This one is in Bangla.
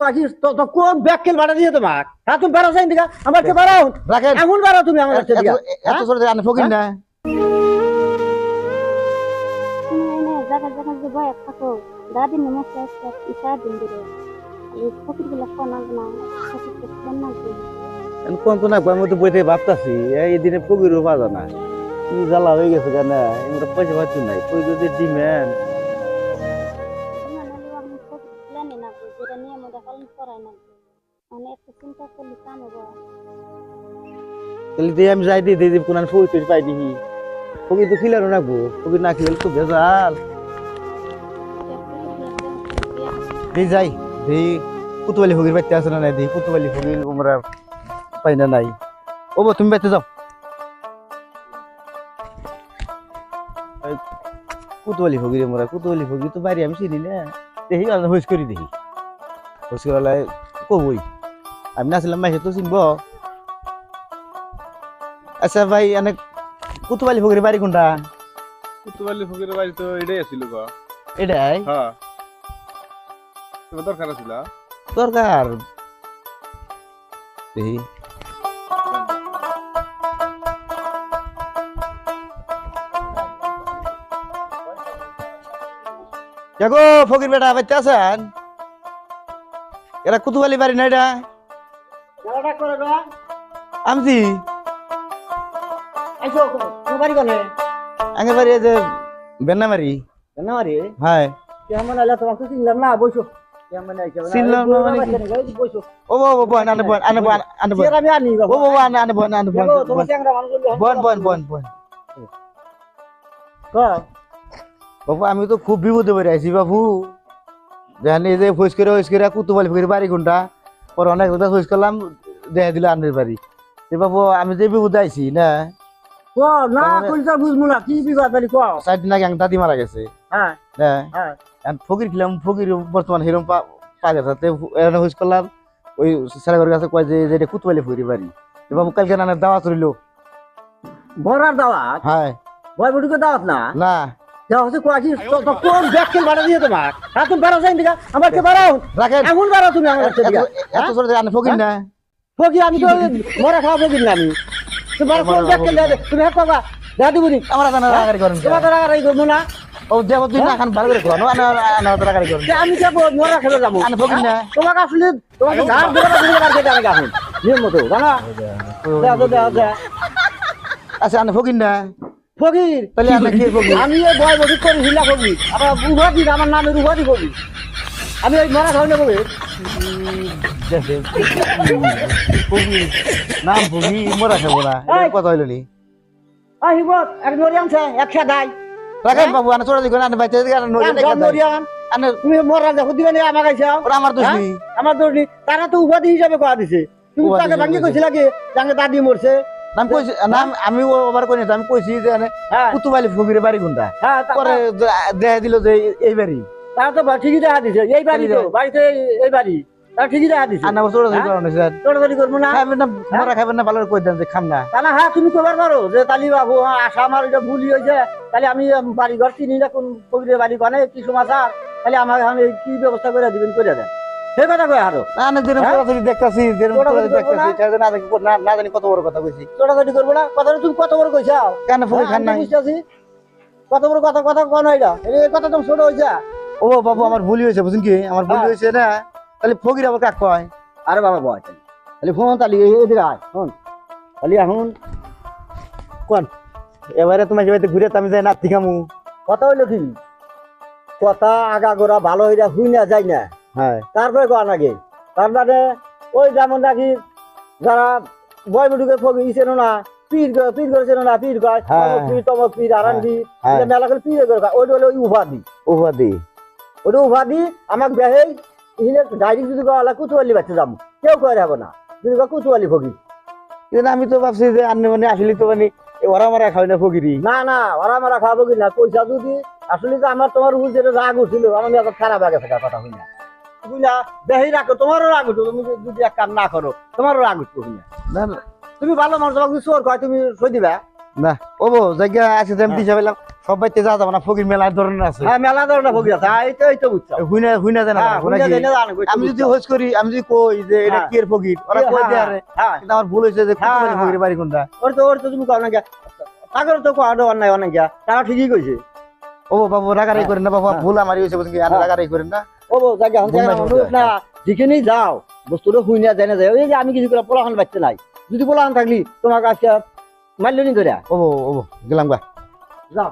তো তো কোন ব্যাগ কেল ভাড়া দিয়ে তোমাক হ্যাঁ তুমি বেড়াও দিকা রাখেন বেড়াও তুমি আমার কাছে দিকা এত- এত আনে ফকির না জায়গা জায়গা যে বয়ে থাকো দাদি নমস্কার একটা ইশা দিন দিলে এই ফকিরগুলা কোন না। ফকির তো কোন না কোন তো না আমি তো বইতে ভাবতাছি এই দিনে ফকিরও পাওয়া না কি জ্বালা হয়ে গেছে কেন আমরা পয়সা পাচ্ছি নাই কই যদি করাই মানে দিয়ে আমি যাই, দিয়ে দিয়ে কোন ফুল টুল পাই দিহি ফকির তো খিলানো রাখব ফকির না খিলালে তো ভেজাল। এই যাই এই কুতুবালি ফকির বাইতে আছে না নাই? দেখি কুতুবালি ফকির পাই না নাই। ও তুমি বাইতে যাও। কুতুবালি ফকির আমরা কুতুবালি ফকির তো বাড়ি আমি চিনি না। দেখি হুইস করি দেখি। হুইস করালে কবই আমি নাছিলাম মাইসে তো চিনব আচ্ছা ভাই এনে কুতুবালি ফকির বাড়ি কোনটা কুতুবালি ফকিরের বাড়ি তো এটাই আছিল গো এটাই হ্যাঁ তোমার দরকার আছিল দরকার দেখো ফকির বেটা বাইতে আছেন এরা কুতুবালি বাড়ি না এটা? আমজি। আগে বাড়ি যে বেন্নামারি। না হ্যাঁ। কেমন আইলা তোমাকে চিনলাম না বসো। আমি তো খুব বিপদে পড়ে আছি বাবু। জানি যে ফোস করে ফোস করে কুতুবালি ফকির বাড়ি কোনটা পরে অনেক কথা ফোস করলাম দেখা দিল আন্ডের বাড়ি। এ বাবু আমি যে বিপদে আইছি না? না না? হ্যাঁ। হ্যাঁ ফকির খিলাম ফকির বর্তমান হিরম করলাম। ওই কাছে কয় যে এটা কুতুবালি ফকির বাড়ি। বাবু কালকে নানা দাওয়া চলিল বড়ার দাওয়াত? হ্যাঁ। বয় বুড়িকে দাওয়াত না? না। হচ্ছে কোন দিয়ে তোমাক হ্যাঁ তুমি বেড়াও যাই দিকা আমার কে বেড়াও? রাখেন। এখন বেড়াও তুমি আমার কাছে দিকা এত- এত আনে ফকির না। ফকি আমি তো মরা খাওয়া ফকির না আমি। তুমি বড় কোন দিবনি আমরা জানা রাগারি করেন। তোমার তো রাগারাগি করব না। ও দেব তুই না এখন ভালো করে খোলানো আনা আনা রাগারি করেন। আমি যাব মরা খেলে যাব। আনে ফকির না। তোমাকে আসলে তোমাকে আমি নিয়ম মতো। জানা আচ্ছা আনে ফকির না। ফকির? আমি এই বয় করি হিলা কবি আবার উভাদি আমার নামের উভাদি কবি আমি ওই মরা ফকির নাম মোরা খাব না। কথা হইল নি? এক নরি আনছে এক সাদাই রাখেন বাবু আনে ছোট দিকে আনে বাইতে আনে তুমি মরা দেখো দিবে না আমার কাছে ওরা আমার দোষ হ্যাঁ? নেই। আমার দোষ নেই। তারা তো উপাধি হিসাবে কোয়া দিছে। তুমি তাকে ভাঙ্গি হিসাবে কইছিলা কি? তাকে দাদি মরছে। নাম কইছি নাম? আমি ওভার করি না, আমি কইছি যে আনে হ্যাঁ। কুতুবালি ফকিরের বাড়ি কোনটা? হ্যাঁ তা- পরে দেখা দিল যে এই বাড়ি। তারা তো ঠিকই দেখা দিছে এই বাড়ি তো বাড়িতে এই- বাড়ি। ঠিকই দেখা দিছে। হ্যাঁ? করানো স্যার। তোড়াতাড়ি করব না। খাবেন না মোরা খাবেন না ভালো করে কই দেন যে খাম না। তাহলে হ্যাঁ তুমি কবার পারো যে তালি বাবু আশা আমার এটা ভুলই হয়েছে তাহলে আমি বাড়ি ঘর চিনি না কোন ফকিরের বাড়ি কনে কি সমাচার তাহলে আমাকে আমি কি ব্যবস্থা করে দিবেন করে দেন। সেই কথা আরও? না না যেরকম হ্যাঁ? দেখতাছি যেরকম দেখতাছি না না- না জানি কত বড় কথা কইছি। করব না? কথাটা তুমি কত বড় কইছাও কেন খান হ্যাঁ, বুঝতেছি। কত বড় কথা কথা কোন এটা। এই কথা তুমি ছোট হয়েছে ও বাবু আমার ভুল হয়েছে বুঝুন কি? আমার ভুল হ্যাঁ। হয়েছে না? তাহলে ফকির আবার কাক কয়? আরে বাবা বয়। তাহলে ফোন তাহলে এদিকে আয় ফোন। তাহলে এখন কোন? এবারে তোমার বাড়িতে ঘুরে তো আমি যাই খামু। কথা হইল কি? কথা আগা গোড়া ভালো হইরা হুই না যায় না। হ্যাঁ। তারপরে কোয়া নাকি? তার মানে ওই যেমন নাকি যারা বয় বুটুকে ইছেন না পীর পীর না পীর হ্যাঁ। পীর পীর আরান পীর হ্যাঁ। মেলা করে পীর করে কয় ওইটা হলো ওই উপাধি। উপাধি। ওটা উপাধি আমাক বেহেই ইহিনে ডাইরেক্ট যদি কয় কুতুয়ালি বাচ্চা যাব কেউ কয় হবে না যদি কয় কুতুয়ালি ফকির। কিন্তু আমি তো ভাবছি যে আন্নে মানে আসলে তো মানে ওরা মারা খাওয়াই না ফকিরি না না ওরা মারা খাব কি না পয়সা যদি আসলে তো আমার তোমার উপর যেটা রাগ উঠছিল আমার খারাপ আগে থাকার কথা হই না বুঝলা? বেহি রাখো তোমারও রাগ উঠো তুমি যদি এক কাম না করো তোমারও রাগ উঠবো কিনা না না, তুমি ভালো মানুষ তোমাকে চোর কয় তুমি সই দিবা? না। ও বো জায়গা আছে আমি দিশা পেলাম সব বাইতে যা যাব না ফকির মেলার ধরনের আছে। হ্যাঁ মেলা ধরনের ভোগী আছে। এই তো এই তো বুঝছ হুইনা হুইনা জানা হ্যাঁ আমি যদি। হোস করি আমি যদি কই যে এটা হ্যাঁ। কি এর ফকির ওরা হ্যাঁ, কই দেয় হ্যাঁ, আরে কিন্তু আমার ভুল হয়েছে যে হ্যাঁ। ফকির বাড়ি কোনটা। ওর তো ওর তো তুমি কও না কে তাগর তো কোয়াডো অন্যায় অনেক গিয়া তারা ঠিকই কইছে। ও বাবু রাগারাই করেন না বাবা। ভুল আমার হয়েছে বুঝছেন কি আর। রাগারাই করেন না। ও জায়গা হন না যেখানেই যাও বস্তুটা হুইনা জানে যায় এই যে আমি কিছু করে পোলাহান বাচ্চা নাই। যদি পোলাহান থাকলি তোমাকে আজকে মারলি নি ধরে ও ও গেলাম গা। যাও